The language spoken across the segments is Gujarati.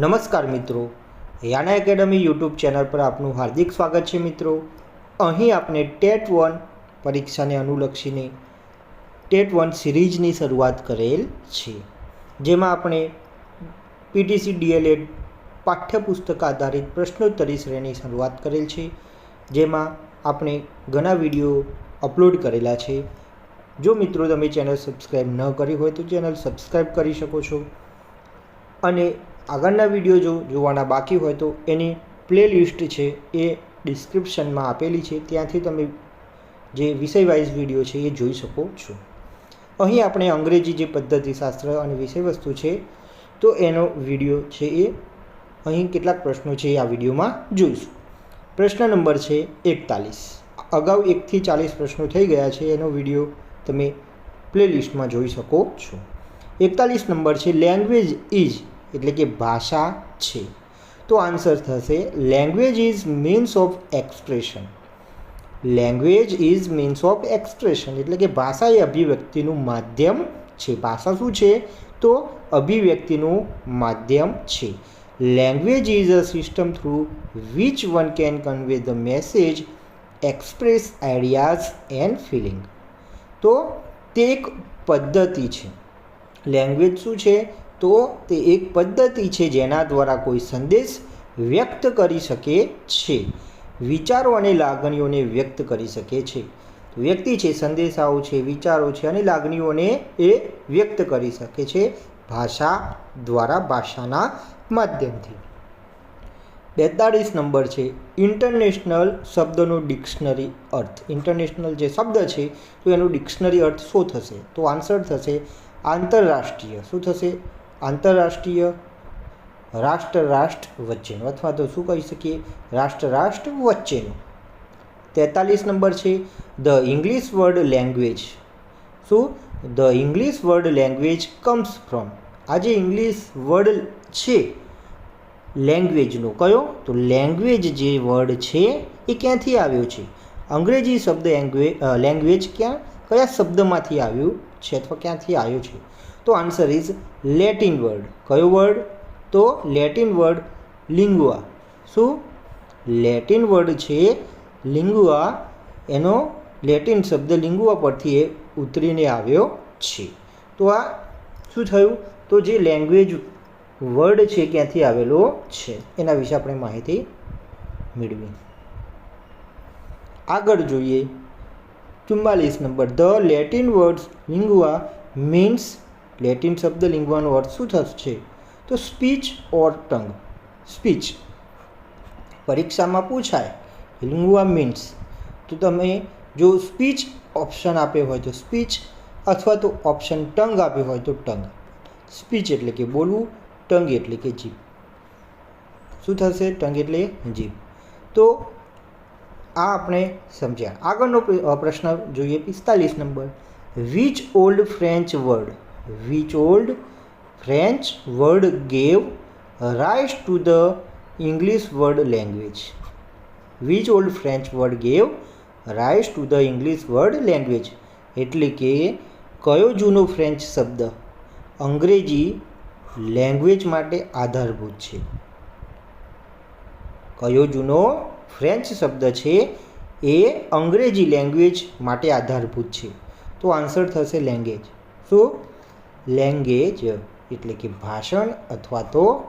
નમસ્કાર મિત્રો. યાના એકેડમી યુટ્યુબ ચેનલ પર આપનું હાર્દિક સ્વાગત છે મિત્રો. અહીં આપણે ટેટ વન પરીક્ષાને અનુલક્ષીને ટેટ વન સિરીઝની શરૂઆત કરેલ છે. જેમાં આપણે પીટીસી ડીએલએડ પાઠ્યપુસ્તક આધારિત પ્રશ્નોત્તરી શ્રેણી શરૂઆત કરેલ છે. જેમાં આપણે ઘણા વીડિયો અપલોડ કરેલા છે. જો મિત્રો તમે ચેનલ સબસ્ક્રાઈબ ન કરી હોય તો ચેનલ સબસ્ક્રાઈબ કરી શકો છો. અને આગળના વીડિયો જો જોવાના બાકી હોય તો એની પ્લેલિસ્ટ છે એ ડિસ્ક્રિપ્શનમાં આપેલી છે. ત્યાંથી તમે જે વિષય વાઇઝ વીડિયો છે એ જોઈ શકો છો. અહીં આપણે અંગ્રેજી જે પદ્ધતિશાસ્ત્ર અને વિષય વસ્તુ છે તો એનો વીડિયો છે એ અહીં કેટલાક પ્રશ્નો છે એ આ વિડીયોમાં જોઈશું. પ્રશ્ન નંબર છે એકતાલીસ. અગાઉ એકથી ચાલીસ પ્રશ્નો થઈ ગયા છે. એનો વીડિયો તમે પ્લેલિસ્ટમાં જોઈ શકો છો. એકતાલીસ નંબર છે લેંગ્વેજ ઇઝ એટલે કે ભાષા છે. તો આન્સર થશે language is means of expression language is means of expression એટલે કે ભાષા એ અભિવ્યક્તિનું માધ્યમ છે. ભાષા શું છે? તો અભિવ્યક્તિનું માધ્યમ છે. Language is a system through which one can convey the message express ideas and feeling તો તે એક પદ્ધતિ છે. લેંગ્વેજ શું છે? તો તે એક પદ્ધતિ છે જેના દ્વારા કોઈ સંદેશ વ્યક્ત કરી શકે છે. વિચારો અને લાગણીઓને વ્યક્ત કરી શકે છે. વ્યક્તિ છે, સંદેશાઓ છે, વિચારો છે અને લાગણીઓને એ વ્યક્ત કરી શકે છે ભાષા દ્વારા ભાષાના માધ્યમથી. બેતાળીસ નંબર છે, ઇન્ટરનેશનલ શબ્દનો ડિક્શનરી અર્થ. ઇન્ટરનેશનલ જે શબ્દ છે, તો એનો ડિક્શનરી અર્થ શું થશે? તો આન્સર થશે આંતરરાષ્ટ્રીય. શું થશે? આંતરરાષ્ટ્રીય રાષ્ટ્ર રાષ્ટ્ર વચ્ચેનું. અથવા તો શું કહી શકીએ? રાષ્ટ્ર રાષ્ટ્ર વચ્ચેનું. તેતાલીસ નંબર છે. ધ ઇંગ્લિશ વર્ડ લેંગ્વેજ શું? The English word language comes from આ જે ઇંગ્લિશ વર્ડ છે લેંગ્વેજનો કયો? તો લેંગ્વેજ જે વર્ડ છે, એ ક્યાંથી આવ્યો છે? અંગ્રેજી શબ્દ લેંગ્વેજ ક્યાં? કયા શબ્દમાંથી આવ્યું છે? અથવા ક્યાંથી આવ્યો છે? તો આન્સર ઇઝ લેટિન વર્ડ કયો વર્ડ તો લેટિન વર્ડ લિંગુઆ શું? લેટિન વર્ડ છે લિંગુઆ એનો લેટિન શબ્દ લિંગુઆ પરથી એ ઉતરીને આવ્યો છે. તો આ શું થયું? તો જે લેંગ્વેજ વર્ડ છે ક્યાંથી આવેલો છે? એના વિશે આપણે માહિતી મેળવી આગળ જોઈએ. ચુમ્માલીસ number. The Latin words lingua means Latin શબ્દ લિંગવાનો અર્થ શું થશે તો સ્પીચ ઓર ટંગ. સ્પીચ. પરીક્ષામાં પૂછાય લિંગવા મીન્સ. તો તમે જો સ્પીચ ઓપ્શન આપ્યો હોય તો સ્પીચ, અથવા તો ઓપ્શન ટંગ આપ્યો હોય તો ટંગ. સ્પીચ એટલે કે બોલવું, ટંગ એટલે કે જીભ. શું થશે? ટંગ એટલે જીભ. તો આ આપણે સમજ્યા. આગળનો પ્રશ્ન જોઈએ પિસ્તાલીસ number. Which Old French word which Old French word gave rise to the English word language which Old French word gave rise to the English word language એટલે કે, કયો જૂનો ફ્રેન્ચ શબ્દ? અંગ્રેજી લેંગ્વેજ માટે આધારભૂત છે. કયો જૂનો ફ્રેન્ચ શબ્દ છે? એ અંગ્રેજી લેંગ્વેજ માટે આધારભૂત છે. તો આન્સર થશે લેંગ્વેજ શું લેંગ્વેજ એટલે કે ભાષણ અથવા તો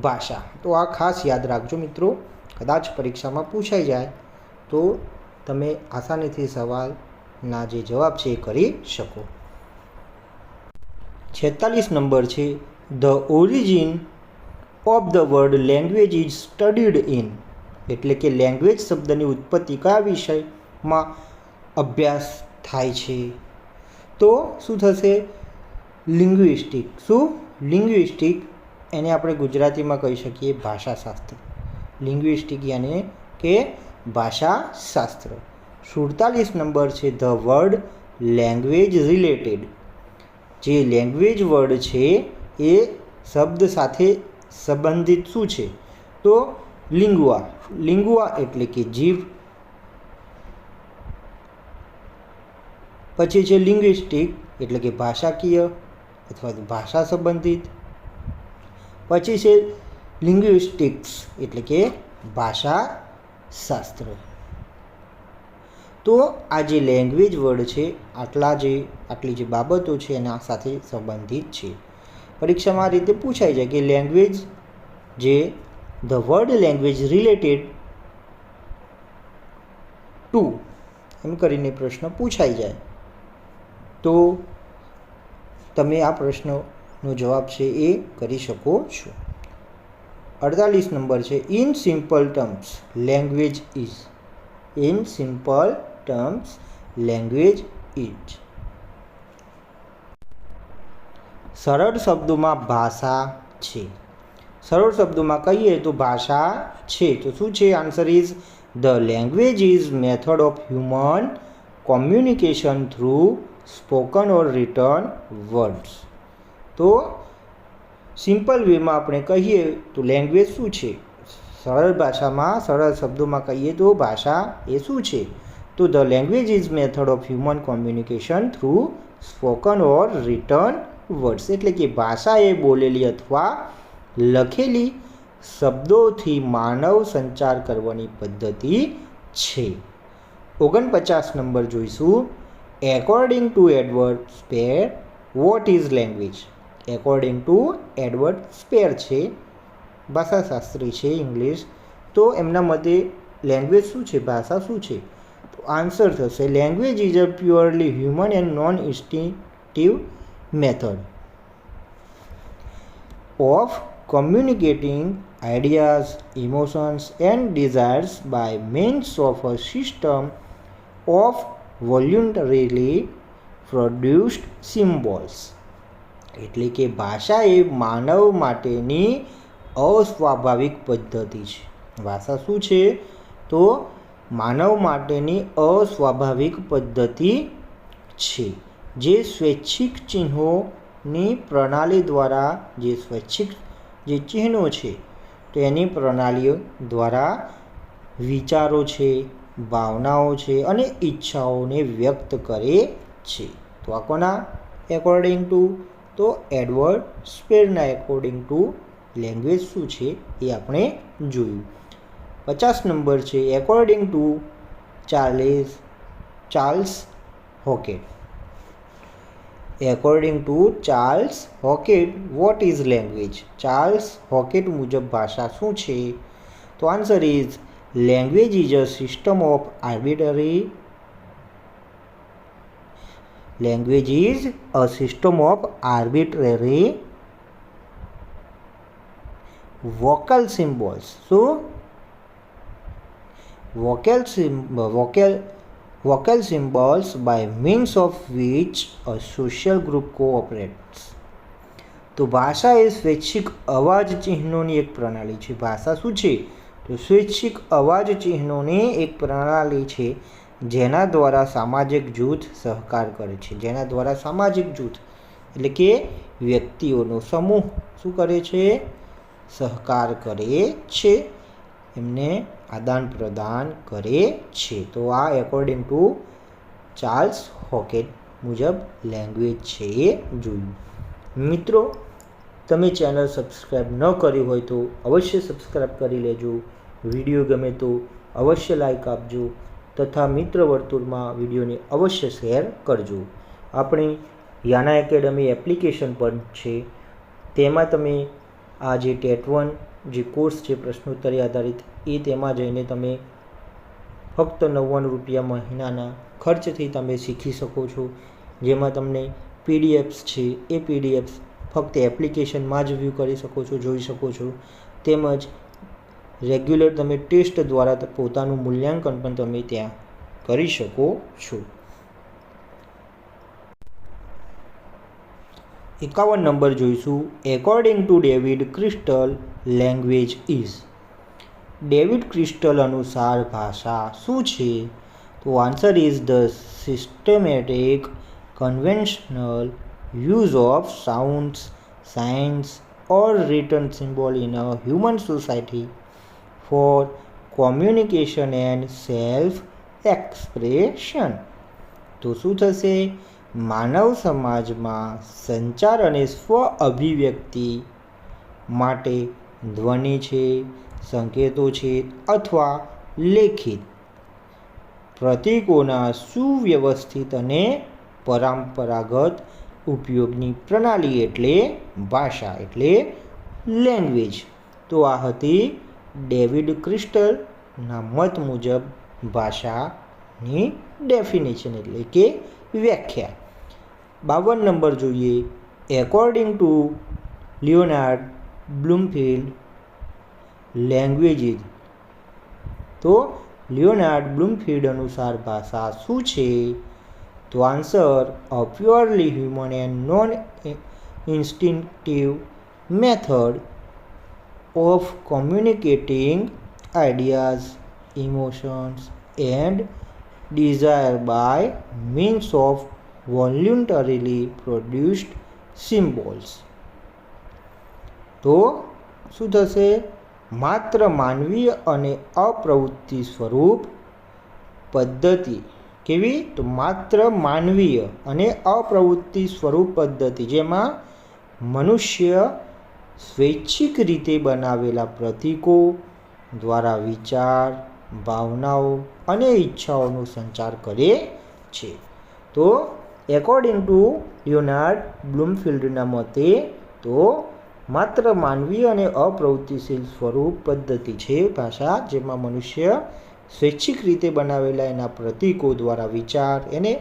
ભાષા. તો આ ખાસ યાદ રાખજો મિત્રો, કદાચ પરીક્ષામાં પૂછાઈ જાય તો તમે આસાનીથી સવાલના જે જવાબ છે એ કરી શકો. છેતાલીસ નંબર છે the origin of the word language is studied in એટલે કે લેંગ્વેજ શબ્દની ઉત્પત્તિ કયા વિષયમાં અભ્યાસ થાય છે? તો શું થશે? લિંગ્વિસ્ટિક. શું? લિંગ્વિસ્ટિક એને આપણે ગુજરાતીમાં કહી શકીએ ભાષાશાસ્ત્ર. લિંગ્વિસ્ટિક યાને કે ભાષાશાસ્ત્ર. સુડતાલીસ નંબર છે ધ વર્ડ લેંગ્વેજ રિલેટેડ. જે લેંગ્વેજ વર્ડ છે એ શબ્દ સાથે સંબંધિત શું છે? તો લિંગુઆ. લિંગુઆ એટલે કે જીભ. પછી છે લિંગ્વિસ્ટિક એટલે કે ભાષાકીય. અથવા તો ભાષા સંબંધિત. પછી છે લિંગ્વિસ્ટિક્સ એટલે કે ભાષા શાસ્ત્ર તો આ જે લેંગ્વેજ વર્ડ છે, આટલા જે, આટલી જે બાબતો છે, એના સાથે સંબંધિત છે. પરીક્ષામાં આ રીતે પૂછાઈ જાય કે લેંગ્વેજ જે the word language related to એમ કરીને પ્રશ્ન પૂછાઈ જાય. તો તમે આ પ્રશ્નનો જવાબ છે એ કરી શકો છો. અડતાલીસ નંબર છે in simple terms language is in simple terms language is સરળ શબ્દોમાં ભાષા છે. સરળ શબ્દોમાં કહીએ તો ભાષા છે. તો શું છે? Answer is the language is method of human communication through spoken or written words. તો સિમ્પલ વેમાં આપણે કહીએ તો લેંગ્વેજ શું છે? સરળ ભાષામાં, સરળ શબ્દોમાં કહીએ તો ભાષા એ શું છે? તો the language is method of human communication through spoken or written words. એટલે કે ભાષા એ બોલેલી અથવા લખેલી શબ્દોથી માનવ સંચાર કરવાની પદ્ધતિ છે. ઓગણપચાસ નંબર જોઈશું. According to Edward Sapir what is language according to Edward Sapir છે ભાષાશાસ્ત્રી છે ઇંગ્લિશ તો એમના મતે લેંગ્વેજ શું છે? ભાષા શું છે? તો આન્સર થશે language is a purely human and non instinctive method of communicating ideas, emotions, and desires by means of a system of voluntarily produced symbols એટલે કે ભાષા એ માનવ માટેની અસ્વાભાવિક પદ્ધતિ છે. ભાષા શું છે? તો માનવ માટેની અસ્વાભાવિક પદ્ધતિ છે. જે સ્વૈચ્છિક ચિહ્નોની પ્રણાલી દ્વારા, જે સ્વૈચ્છિક જે ચિહ્નો છે, તેની પ્રણાલીઓ દ્વારા વિચારો છે. ભાવનાઓ છે અને ઈચ્છાઓને વ્યક્ત કરે છે. તો આ કોના? એકોર્ડિંગ ટુ તો એડવર્ડ સ્પેરના એકોર્ડિંગ ટુ લેંગ્વેજ શું છે એ આપણે જોયું. પચાસ નંબર છે according to Charles, Charles Hockett. According to Charles Hockett what is language Charles Hockett મુજબ ભાષા શું છે? તો answer is language is a system of arbitrary language is a system of arbitrary vocal symbols શું vocal symbol vocal symbols by means of which a social group cooperates તો ભાષા એ સ્વૈચ્છિક અવાજ ચિહ્નોની એક પ્રણાલી છે. ભાષા શું છે? તો સ્વૈચ્છિક અવાજ ચિહ્નોની એક પ્રણાલી છે, જેના દ્વારા સામાજિક જૂથ સહકાર કરે છે. જેના દ્વારા સામાજિક જૂથ એટલે કે વ્યક્તિઓનો સમૂહ શું કરે છે? સહકાર કરે છે. એમને આદાન પ્રદાન કરે છે. તો આ એકોર્ડિંગ ટુ ચાર્લ્સ હોકેટ મુજબ લેંગ્વેજ છે એ જોયું. મિત્રો તમે ચેનલ સબસ્ક્રાઈબ ન કરી હોય તો અવશ્ય સબસ્ક્રાઈબ કરી લેજો. વીડિયો ગમે તો અવશ્ય લાઈક આપજો તથા મિત્ર વર્તુળમાં વિડીયોને અવશ્ય શેર કરજો. આપણી યાના એકેડમી એપ્લિકેશન પણ છે. તેમાં તમે આ જે ટેટ વન જે કોર્સ છે પ્રશ્નોત્તરી આધારિત, એ તેમાં જઈને તમે ફક્ત નવ્વાણું રૂપિયા મહિનાના ખર્ચથી તમે શીખી શકો છો. જેમાં તમને પીડીએફ્સ છે, એ પીડીએફ્સ ફક્ત એપ્લિકેશનમાં જ વ્યૂ કરી શકો છો, જોઈ શકો છો. તેમજ રેગ્યુલર તમે ટેસ્ટ દ્વારા પોતાનું મૂલ્યાંકન પણ તમે ત્યાં કરી શકો છો. એકાવન નંબર જોઈશું. According to David Crystal language is David Crystal અનુસાર ભાષા શું છે? તો answer is the systematic conventional use of sounds signs or written symbol in a human society for communication and self expression તો શું થશે? માનવ સમાજમાં સંચાર અને સ્વ અભિવ્યક્તિ માટે ધ્વનિ છે, સંકેતો છે અથવા લેખિત પ્રતીકોના સુવ્યવસ્થિત અને પરંપરાગત ઉપયોગની પ્રણાલી એટલે ભાષા એટલે લેંગ્વેજ તો આ હતી ડેવિડ ક્રિસ્ટલના મત મુજબ ભાષાની ડેફિનેશન એટલે કે વ્યાખ્યા. બાવન નંબર જોઈએ. According to Leonard Bloomfield languages તો લિયોનાર્ડ બ્લૂમફિલ્ડ અનુસાર ભાષા શું છે? તો answer a purely human and non instinctive method of communicating ideas emotions and desire by means of voluntarily produced symbols તો શું થશે? માત્ર માનવીય અને અપ્રવૃત્તિ સ્વરૂપ પદ્ધતિ. કેવી? તો માત્ર માનવીય અને અપ્રવૃત્તિ સ્વરૂપ પદ્ધતિ, જેમાં મનુષ્ય સ્વૈચ્છિક રીતે બનાવેલા પ્રતીકો દ્વારા વિચાર, ભાવનાઓ અને ઈચ્છાઓનો સંચાર કરે છે. તો એકોર્ડિંગ ટુ લિયોનાર્ડ બ્લૂમફિલ્ડના મતે, તો માત્ર માનવીય અને અપ્રવૃત્તિશીલ સ્વરૂપ પદ્ધતિ છે ભાષા, જેમાં મનુષ્ય સ્વૈચ્છિક રીતે બનાવેલા એના પ્રતીકો દ્વારા વિચાર એને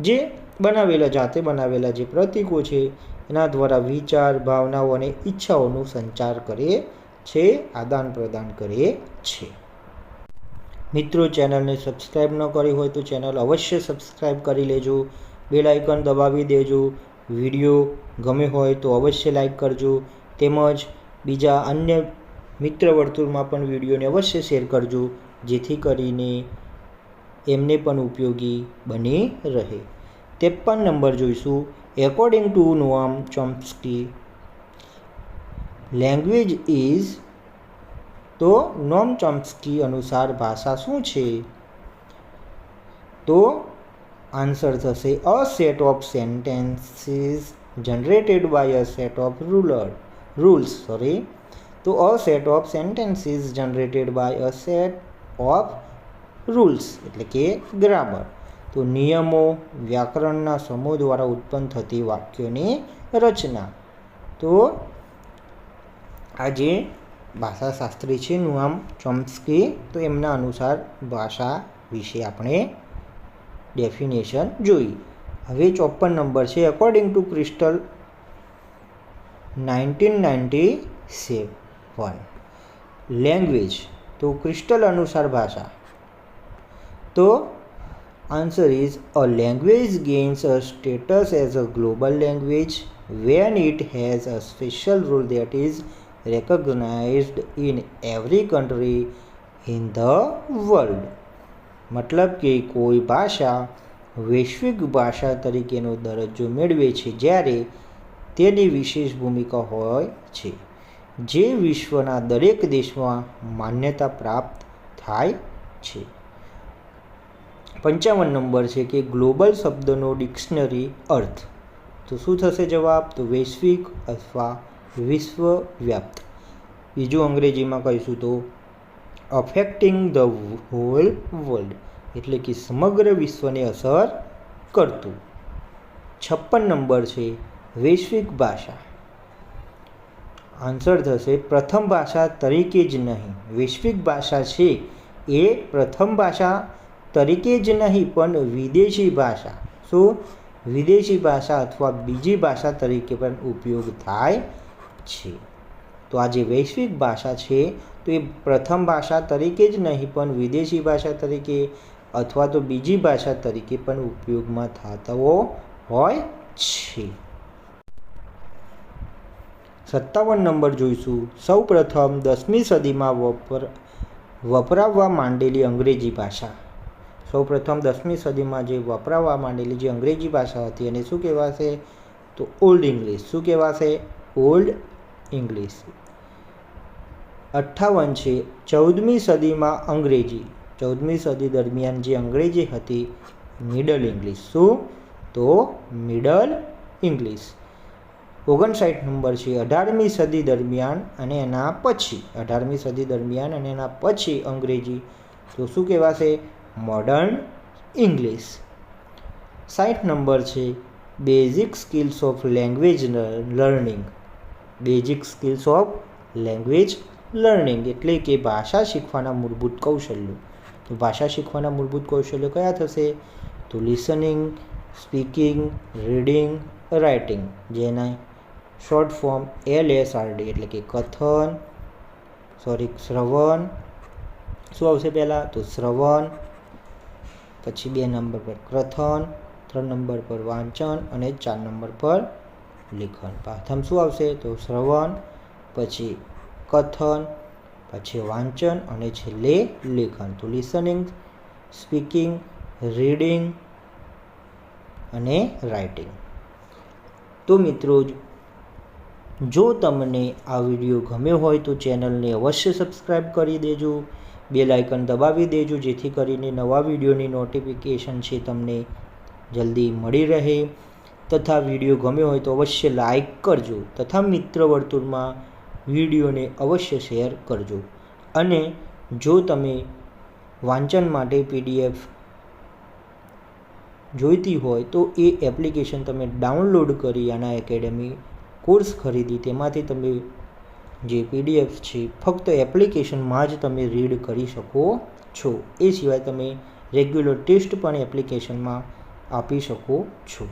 જે બનાવેલા જાતે બનાવેલા જે પ્રતીકો છે, એના દ્વારા વિચાર, ભાવનાઓ અને ઈચ્છાઓનું સંચાર કરે છે, આદાન પ્રદાન કરે છે. મિત્રો, ચેનલને સબસ્ક્રાઈબ ન કરી હોય તો ચેનલ અવશ્ય સબસ્ક્રાઈબ કરી લેજો. બેલ આઇકન દબાવી દેજો. વીડિયો ગમે હોય તો અવશ્ય લાઈક કરજો. તેમજ બીજા અન્ય મિત્ર વર્તુળમાં પણ વિડીયોને અવશ્ય શેર કરજો. જેથી કરીને એમને પણ ઉપયોગી બની રહે. ત્રેપન નંબર જોઈશું. According to Noam Chomsky language is તો નોમ ચોમ્સ્કી અનુસાર ભાષા શું છે? તો આન્સર થશે a set of sentences generated by a set of ruler rules sorry તો a set of sentences generated by a set of rules, એટલે કે ગ્રામર. તો નિયમો, વ્યાકરણના સમૂહ દ્વારા ઉત્પન્ન થતી વાક્યોની રચના. તો આજે ભાષાશાસ્ત્રી છે નુઆમ ચોમ્સ્કી, તો એમના અનુસાર ભાષા વિશે આપણે ડેફિનેશન જોઈ. હવે ચોપન નંબર છે according to Crystal nineteen ninety seven language તો ક્રિસ્ટલ અનુસાર ભાષા. તો answer is a language gains a status as a global language when it has a special rule that is recognized in every country in the world મતલબ કે કોઈ ભાષા વૈશ્વિક ભાષા તરીકેનો દરજ્જો મેળવે છે જ્યારે તેની વિશેષ ભૂમિકા હોય છે. જે વિશ્વના દરેક દેશમાં માન્યતા પ્રાપ્ત થાય છે. પંચાવન નંબર છે કે ગ્લોબલ શબ્દનો ડિક્શનરી અર્થ. તો શું થશે જવાબ? તો વૈશ્વિક અથવા વિશ્વવ્યાપ્ત. બીજું અંગ્રેજીમાં કહીશું તો અફેક્ટિંગ ધ હોલ વર્લ્ડ એટલે કે સમગ્ર વિશ્વને અસર કરતું. છપ્પન નંબર છે વૈશ્વિક ભાષા. આન્સર થશે, પ્રથમ ભાષા તરીકે જ નહીં. વૈશ્વિક ભાષા છે એ પ્રથમ ભાષા તરીકે જ નહીં, પણ વિદેશી ભાષા. શું? વિદેશી ભાષા અથવા બીજી ભાષા તરીકે પણ ઉપયોગ થાય છે. તો આ જે વૈશ્વિક ભાષા છે, તો એ પ્રથમ ભાષા તરીકે જ નહીં, પણ વિદેશી ભાષા તરીકે અથવા તો બીજી ભાષા તરીકે પણ ઉપયોગમાં થતો હોય છે. સત્તાવન નંબર જોઈશું. સૌ પ્રથમ દસમી સદીમાં વપર, વપરાવવા માંડેલી અંગ્રેજી ભાષા. સૌ પ્રથમ દસમી સદીમાં જે વપરાવવા માંડેલી જે અંગ્રેજી ભાષા હતી એને શું કહેવાશે? તો ઓલ્ડ ઇંગ્લિશ. શું કહેવાશે? Old English. અઠ્ઠાવન છે. ચૌદમી સદીમાં અંગ્રેજી. ચૌદમી સદી દરમિયાન જે અંગ્રેજી હતી મિડલ ઇંગ્લિશ શું? તો મિડલ ઇંગ્લિશ ઓગણસાઠ નંબર છે અઢારમી સદી દરમિયાન અને એના પછી. અઢારમી સદી દરમિયાન અને એના પછી અંગ્રેજી. તો શું કહેવાશે? મોડર્ન ઇંગ્લિશ સાઠ નંબર છે basic skills of language learning basic skills of language learning એટલે કે ભાષા શીખવાના મૂળભૂત કૌશલ્યો. તો ભાષા શીખવાના મૂળભૂત કૌશલ્યો કયા થશે? તો લિસનિંગ સ્પીકિંગ રીડિંગ રાઇટિંગ જેના short form L S R D એટલે કે કથન સોરી શ્રવણ. શું આવશે પહેલાં? તો શ્રવણ, પછી બે નંબર પર કથન, ત્રણ નંબર પર વાંચન અને ચાર નંબર પર લેખન. પ્રથમ શું આવશે? તો શ્રવણ, પછી કથન, પછી વાંચન અને છેલ્લે લેખન. તો લિસનિંગ સ્પીકિંગ રીડિંગ અને રાઇટિંગ તો મિત્રો જો તમને આ વીડિયો ગમ્યો હોય તો ચેનલને અવશ્ય સબસ્ક્રાઈબ કરી દેજો. બેલ આઇકન દબાવી દેજો, જેથી કરીને નવા વિડીયોની નોટિફિકેશન છે તમને જલ્દી મળી રહે. તથા વીડિયો ગમ્યો હોય તો અવશ્ય લાઇક કરજો તથા મિત્ર વર્તુળમાં વિડીયોને અવશ્ય શેર કરજો. અને જો તમે વાંચન માટે પીડીએફ જોઈતી હોય તો એ એપ્લિકેશન તમે ડાઉનલોડ કરી આના એકેડમી કોર્સ ખરીદી, તેમાંથી તમે જે પીડીએફ છે, ફક્ત એપ્લિકેશનમાં જ તમે રીડ કરી શકો છો. એ સિવાય તમે રેગ્યુલર ટેસ્ટ પણ એપ્લિકેશનમાં આપી શકો છો.